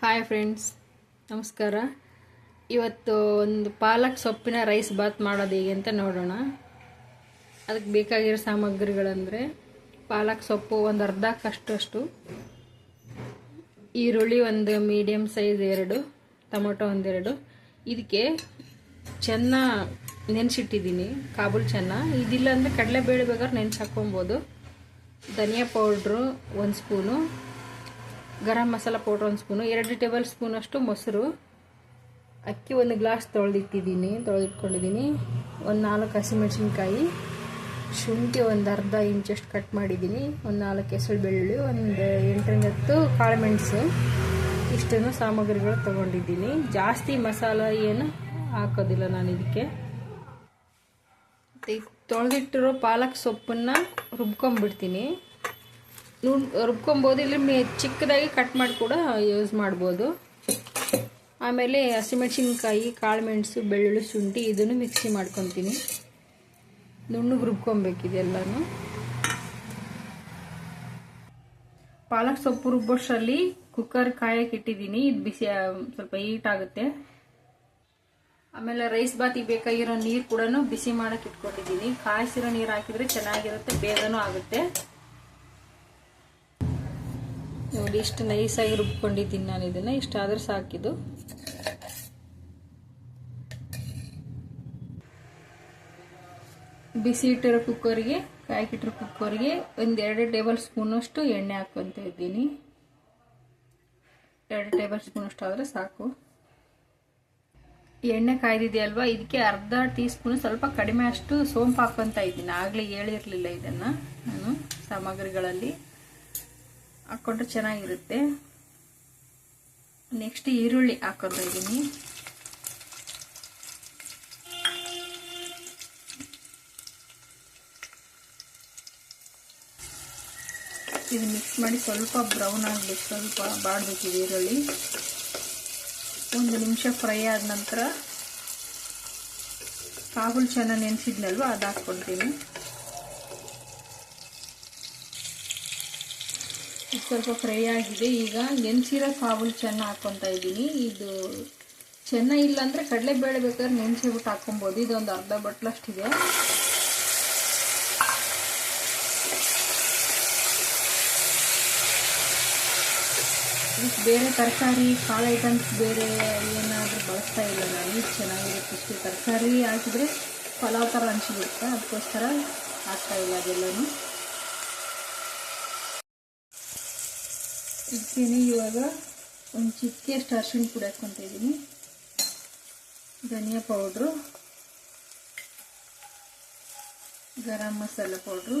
Hi friends ನಮಸ್ಕಾರ. ಇವತ್ತು ಒಂದು ಪಾಲಕ್ ಸೊಪ್ಪಿನ ರೈಸ್ ಬಾತ್ ಮಾಡೋದು ಹೇಗೆ ಅಂತ ನೋಡೋಣ. ಅದಕ್ಕೆ ಬೇಕಾಗಿರೋ ಸಾಮಗ್ರಿಗಳಂದರೆ ಪಾಲಕ್ ಸೊಪ್ಪು ಒಂದು ಅರ್ಧ ಕಷ್ಟಷ್ಟು ಈರುಳ್ಳಿ ಒಂದು ಮೀಡಿಯಮ್ ಸೈಜ್ ಎರಡು, ಟೊಮೊಟೊ ಒಂದೆರಡು. ಇದಕ್ಕೆ ಚೆನ್ನ ನೆನೆಸಿಟ್ಟಿದ್ದೀನಿ, ಕಾಬೂಲ್ ಚೆನ್ನ. ಇದಿಲ್ಲ ಅಂದರೆ ಕಡಲೆಬೇಳೆ ಬೇಕಾದ್ರೆ ನೆನೆಸಿ ಹಾಕ್ಕೊಬೋದು. ಧನಿಯಾ ಪೌಡ್ರು ಒಂದು ಸ್ಪೂನು. ಗರಂ ಮಸಾಲ ಪೌಡ್ರ್ ಒಂದು ಸ್ಪೂನು, ಎರಡು ಟೇಬಲ್ ಸ್ಪೂನಷ್ಟು ಮೊಸರು. ಅಕ್ಕಿ ಒಂದು ಗ್ಲಾಸ್ ತೊಳೆದಿಟ್ಟಿದ್ದೀನಿ, ತೊಳೆದಿಟ್ಕೊಂಡಿದ್ದೀನಿ. ಒಂದು ನಾಲ್ಕು ಹಸಿಮೆಣ್ಸಿನ್ಕಾಯಿ, ಶುಂಠಿ ಒಂದು ಅರ್ಧ ಇಂಚಷ್ಟು ಕಟ್ ಮಾಡಿದ್ದೀನಿ. ಒಂದು ನಾಲ್ಕು ಹೆಸರು ಬೆಳ್ಳುಳ್ಳಿ, ಒಂದು ಎಂಟರಿಂದ ಹತ್ತು ಕಾಳುಮೆಣಸು. ಇಷ್ಟನ್ನು ಸಾಮಗ್ರಿಗಳು ತೊಗೊಂಡಿದ್ದೀನಿ. ಜಾಸ್ತಿ ಮಸಾಲ ಏನು ಹಾಕೋದಿಲ್ಲ ನಾನು ಇದಕ್ಕೆ. ತೊಳೆದಿಟ್ಟಿರೋ ಪಾಲಕ್ ಸೊಪ್ಪನ್ನು ರುಬ್ಕೊಂಬಿಡ್ತೀನಿ ರುಬ್ಕೊಬೋದು. ಇಲ್ಲಿ ಚಿಕ್ಕದಾಗಿ ಕಟ್ ಮಾಡಿ ಕೂಡ ಯೂಸ್ ಮಾಡ್ಬೋದು. ಆಮೇಲೆ ಹಸಿಮೆಣ್ಸಿನ್ಕಾಯಿ, ಕಾಳುಮೆಣಸು, ಬೆಳ್ಳುಳ್ಳಿ, ಶುಂಠಿ ಇದನ್ನು ಮಿಕ್ಸಿ ಮಾಡ್ಕೊತೀನಿ. ನುಣ್ಣಗೆ ರುಬ್ಕೊಬೇಕಿದೆಲ್ಲನೂ ಪಾಲಕ್ ಸೊಪ್ಪು ರುಬ್ಬೋಷ್ಟರಲ್ಲಿ ಕುಕ್ಕರ್ ಕಾಯಕ್ಕೆ ಇಟ್ಟಿದ್ದೀನಿ. ಇದು ಬಿಸಿ ಸ್ವಲ್ಪ ಹೀಟ್ ಆಗುತ್ತೆ. ಆಮೇಲೆ ರೈಸ್ ಬಾತಿಗೆ ಬೇಕಾಗಿರೋ ನೀರು ಕೂಡ ಬಿಸಿ ಮಾಡಕ್ಕೆ ಇಟ್ಕೊಂಡಿದ್ದೀನಿ. ಕಾಯಿಸಿರೋ ನೀರು ಹಾಕಿದರೆ ಚೆನ್ನಾಗಿರುತ್ತೆ, ಬೇಗನೂ ಆಗುತ್ತೆ. ನೋಡಿ, ಇಷ್ಟು ನೈಸಾಗಿ ರುಬ್ಕೊಂಡಿದ್ದೀನಿ ನಾನು ಇದನ್ನು. ಇಷ್ಟಾದರೂ ಸಾಕಿದು ಬಿಸಿ ಇಟ್ಟಿರೋ ಕುಕ್ಕರ್ಗೆ, ಕಾಯ್ಕಿಟ್ಟಿರೋ ಕುಕ್ಕರ್ಗೆ ಒಂದು ಎರಡು ಟೇಬಲ್ ಸ್ಪೂನಷ್ಟು ಎಣ್ಣೆ ಹಾಕ್ಕೊತ ಇದ್ದೀನಿ. ಎರಡು ಟೇಬಲ್ ಸ್ಪೂನಷ್ಟು ಆದರೆ ಸಾಕು. ಎಣ್ಣೆ ಕಾಯ್ದಿದೆಯಲ್ವಾ? ಇದಕ್ಕೆ ಅರ್ಧ ಟೀ ಸ್ಪೂನ್, ಸ್ವಲ್ಪ ಕಡಿಮೆ ಅಷ್ಟು ಸೋಂಪು ಹಾಕ್ಕೊತ ಇದ್ದೀನಿ. ಆಗಲೇ ಹೇಳಿರಲಿಲ್ಲ ಇದನ್ನು ನಾನು ಸಾಮಗ್ರಿಗಳಲ್ಲಿ. ಹಾಕ್ಕೊಂಡ್ರೆ ಚೆನ್ನಾಗಿರುತ್ತೆ. ನೆಕ್ಸ್ಟ್ ಈರುಳ್ಳಿ ಹಾಕೋತಾ ಇದ್ದೀನಿ. ಇದು ಮಿಕ್ಸ್ ಮಾಡಿ ಸ್ವಲ್ಪ ಬ್ರೌನ್ ಆಗಬೇಕು ಸ್ವಲ್ಪ ಬಾಡಬೇಕು ಈರುಳ್ಳಿ. ಒಂದು ನಿಮಿಷ ಫ್ರೈ ಆದ ನಂತರ ಕಾಬುಲ್ ಚೆನ್ನಾಗಿ ನೆನೆಸಿದ್ನಲ್ವ, ಅದು ಹಾಕ್ಕೊಳ್ತೀನಿ ಸ್ವಲ್ಪ ಫ್ರೈ ಆಗಿದೆ. ಈಗ ನೆನೆಸಿರೋ ಕಾಬೂಲ್ ಚೆನ್ನ ಹಾಕ್ಕೊತಾ ಇದ್ದೀನಿ. ಇದು ಚೆನ್ನ ಇಲ್ಲ ಅಂದರೆ ಕಡಲೆಬೇಳೆ ಬೇಕಾದ್ರೆ ನೆನೆಸಿಬಿಟ್ಟು ಹಾಕ್ಕೊಬೋದು ಇದೊಂದು ಅರ್ಧ ಬಟ್ಲಷ್ಟಿದೆ. ಬೇರೆ ತರಕಾರಿ, ಕಾಳು ಐಟಮ್ಸ್ ಬೇರೆ ಏನಾದರೂ ಬಳಸ್ತಾ ಇಲ್ಲ ನಾನು. ಇದು ಚೆನ್ನಾಗಿರುತ್ತೆ. ಇಷ್ಟು ತರಕಾರಿ ಹಾಕಿದರೆ ಪಲಾವ್ ಥರ ಅದಕ್ಕೋಸ್ಕರ ಹಾಕ್ತಾ ಇಲ್ಲ ಅದೆಲ್ಲನೂ. ಇದಕ್ಕೇನೆ ಇವಾಗ. ಒಂದು ಚಿಕ್ಕೆಷ್ಟು ಅರ್ಶಿನ ಪುಡಿ ಇದ್ದೀನಿ. ಧನಿಯಾ ಪೌಡ್ರು ಗರಂ ಮಸಾಲ ಪೌಡ್ರು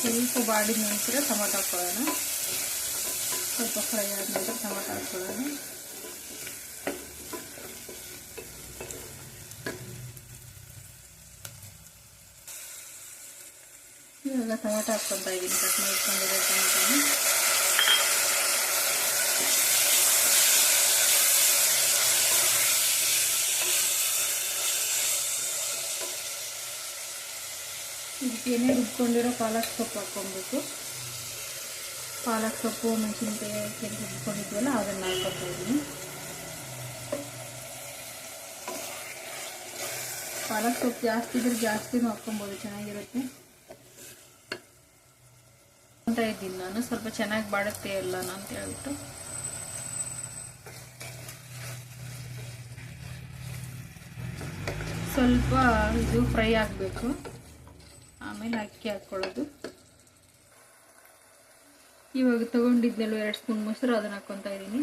ಸ್ವಲ್ಪ ಬಾಡಿದ ನಂತರ ಟೊಮೊಟೊ ಹಾಕೊಳ್ಳೋಣ. ಸ್ವಲ್ಪ ಫ್ರೈ ಆದ ನಂತರ ಟೊಮೊಟೊ ಹಾಕೊಳ್ಳೋಣ. ಇವಾಗ ಟೊಮೆಟೊ ಹಾಕ್ಕೊತಾ ಇದ್ದೀನಿ. ಕಟ್ ಮಾಡಿಟ್ಕೊಂಡಿರೋ ಟೊಮೆಟೊನ. ಇದಕ್ಕೇನೆ ರುಬ್ಕೊಂಡಿರೋ ಪಾಲಕ್ ಸೊಪ್ಪು ಹಾಕ್ಕೊಬೇಕು ಪಾಲಕ್ ಸೊಪ್ಪು, ಮೆಣಸಿನ್ಕಾಯಿ ಕೆಂಪು ರುಬ್ಕೊಂಡಿದ್ವಲ್ಲ, ಅದನ್ನು ಹಾಕ್ಕೊತಾ ಇದ್ದೀನಿ. ಪಾಲಕ್ ಸೊಪ್ಪು ಜಾಸ್ತಿ ಇದ್ರೆ ಜಾಸ್ತಿನೂ ಹಾಕ್ಕೊಬೋದು ಚೆನ್ನಾಗಿರುತ್ತೆ. ಅಂತ ಇದ್ದೀನಿ ನಾನು. ಸ್ವಲ್ಪ ಚೆನ್ನಾಗಿ ಬಾಡುತ್ತೆ ಎಲ್ಲ ಅಂತ ಹೇಳ್ಬಿಟ್ಟು. ಸ್ವಲ್ಪ ಇದು ಫ್ರೈ ಆಗಬೇಕು. ಆಮೇಲೆ ಅಕ್ಕಿ ಹಾಕ್ಕೊಳ್ಳೋದು ಇವಾಗ ತಗೊಂಡಿದ್ನಲ್ಲ ಎರಡು ಸ್ಪೂನ್ ಮೊಸರು, ಅದನ್ನ ಹಾಕ್ಕೊತಾ ಇದ್ದೀನಿ.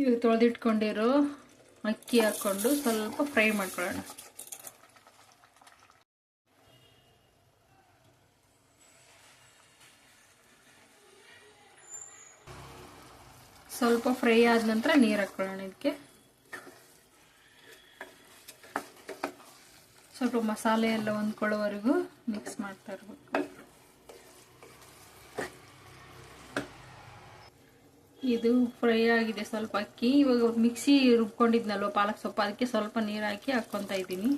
ಇವಾಗ ತೊಳೆದಿಟ್ಕೊಂಡಿರೋ ಅಕ್ಕಿ ಹಾಕ್ಕೊಂಡು ಸ್ವಲ್ಪ ಫ್ರೈ ಮಾಡ್ಕೊಳ್ಳೋಣ. ಸ್ವಲ್ಪ ಫ್ರೈ ಆದ ನಂತರ ನೀರು ಹಾಕ್ಕೊಳ್ಳೋಣ ಇದಕ್ಕೆ. ಸ್ವಲ್ಪ ಮಸಾಲೆ ಎಲ್ಲ ಹೊಂದ್ಕೊಳ್ಳೋವರೆಗೂ ಮಿಕ್ಸ್ ಮಾಡ್ತಾ ಇರಬೇಕು. ಇದು ಫ್ರೈ ಆಗಿದೆ ಸ್ವಲ್ಪ ಅಕ್ಕಿ. ಇವಾಗ ಮಿಕ್ಸಿ ರುಬ್ಕೊಂಡಿದ್ನಲ್ವ ಪಾಲಕ್ ಸೊಪ್ಪು, ಅದಕ್ಕೆ ಸ್ವಲ್ಪ ನೀರು ಹಾಕಿ ಹಾಕ್ಕೊತಾ ಇದ್ದೀನಿ.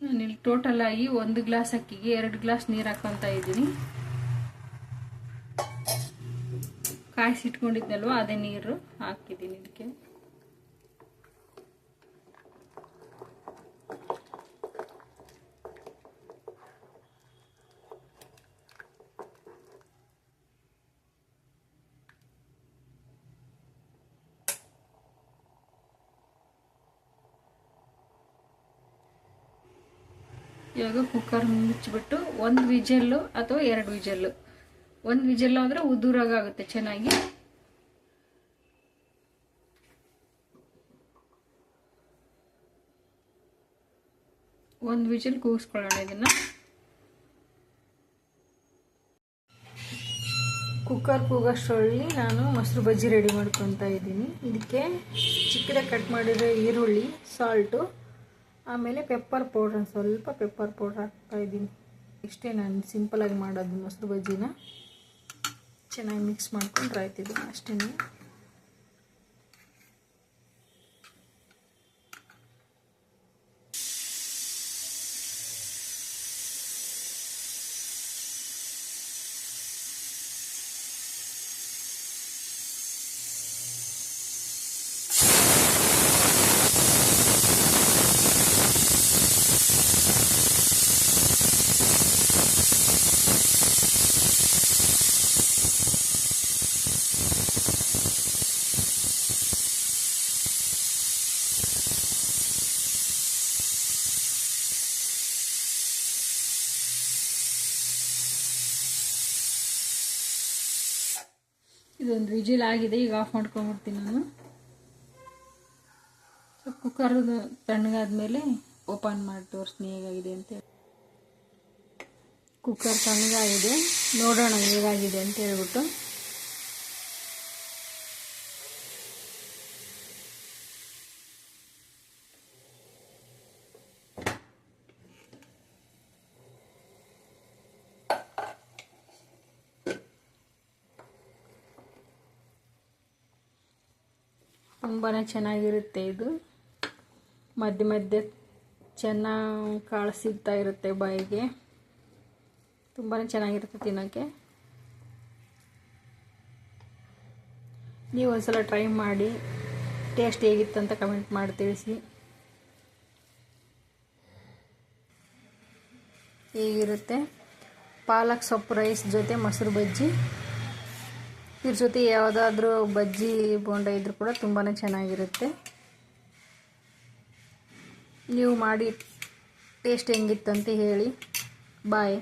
ನಾನಿಲ್ಲಿ ಟೋಟಲ್ ಆಗಿ ಒಂದು ಗ್ಲಾಸ್ ಅಕ್ಕಿಗೆ ಎರಡು ಗ್ಲಾಸ್ ನೀರು ಹಾಕ್ಕೊತಾ ಇದ್ದೀನಿ. ಕಾಯಿಸಿಟ್ಕೊಂಡಿದ್ನಲ್ವ, ಅದೇ ನೀರು ಹಾಕಿದ್ದೀನಿ ಇದಕ್ಕೆ. ಇವಾಗ ಕುಕ್ಕರ್ ಮುಚ್ಚಿಬಿಟ್ಟು ಒಂದು ವಿಜಲ್ಲು ಅಥವಾ ಎರಡು ವಿಜಲ್ಲು. ಒಂದು ವಿಜಲ್ಲು ಆದರೆ ಉದುರಾಗುತ್ತೆ ಚೆನ್ನಾಗಿ. ಒಂದು ವಿಜಲ್ ಕೂಗಿಸ್ಕೊಳ್ಳೋಣ ಇದನ್ನು. ಕುಕ್ಕರ್ ಕೂಗೋಷ್ಟರಲ್ಲಿ ನಾನು ಮೊಸರು ಬಜ್ಜಿ ರೆಡಿ ಮಾಡ್ಕೊತಾ ಇದ್ದೀನಿ. ಇದಕ್ಕೆ ಚಿಕ್ಕದಾಗಿ ಕಟ್ ಮಾಡಿರೋ ಈರುಳ್ಳಿ, ಸಾಲ್ಟು ಆಮೇಲೆ ಪೆಪ್ಪರ್ ಪೌಡ್ರ್ ಸ್ವಲ್ಪ ಪೆಪ್ಪರ್ ಪೌಡ್ರ್ ಹಾಕ್ತಾ ಇದ್ದೀನಿ. ಇಷ್ಟೇ ನಾನು ಸಿಂಪಲಾಗಿ ಮಾಡೋದು ಮೊಸರು ಬಜ್ಜಿನ ಚೆನ್ನಾಗಿ ಮಿಕ್ಸ್ ಮಾಡ್ಕೊಂಡು ರಾಯ್ತಿದ್ದೀನಿ ಅಷ್ಟೇ ಇದೊಂದು ವಿಜಿಲ್ ಆಗಿದೆ, ಈಗ ಆಫ್ ಮಾಡ್ಕೊಂಡ್ಬಿಡ್ತೀನಿ ನಾನು. ಸೊ ಕುಕ್ಕರ್ ತಣ್ಣಗಾದ್ಮೇಲೆ ಓಪನ್ ಮಾಡಿ ತೋರಿಸ್ತೀನಿ ಹೇಗಾಗಿದೆ ಅಂತ ಕುಕ್ಕರ್ ತಣ್ಣಗಾಗಿದೆ, ನೋಡೋಣ ಹೇಗಾಗಿದೆ ಅಂತ ಹೇಳ್ಬಿಟ್ಟು. ತುಂಬಾ ಚೆನ್ನಾಗಿರುತ್ತೆ ಇದು. ಮಧ್ಯೆ ಮಧ್ಯೆ ಚೆನ್ನಾಗಿ ಕಾಳು ಸಿಗ್ತಾ ಇರುತ್ತೆ ಬಾಯಿಗೆ. ತುಂಬಾ ಚೆನ್ನಾಗಿರುತ್ತೆ ತಿನ್ನೋಕ್ಕೆ ನೀವು ಒಂದ್ಸಲ ಟ್ರೈ ಮಾಡಿ. ಟೇಸ್ಟ್ ಹೇಗಿತ್ತು ಅಂತ ಕಮೆಂಟ್ ಮಾಡಿ ತಿಳಿಸಿ. ಹೇಗಿರುತ್ತೆ? ಪಾಲಕ್ ಸೊಪ್ಪು ರೈಸ್ ಜೊತೆ ಮೊಸರು ಬಜ್ಜಿ. ಇದ್ರ ಜೊತೆ ಯಾವುದಾದ್ರೂ ಬಜ್ಜಿ, ಬೋಂಡ ಇದ್ರೂ ಕೂಡ ತುಂಬಾ ಚೆನ್ನಾಗಿರುತ್ತೆ. ನೀವು ಮಾಡಿ ಟೇಸ್ಟ್ ಹೆಂಗಿತ್ತಂತ ಹೇಳಿ. ಬಾಯ್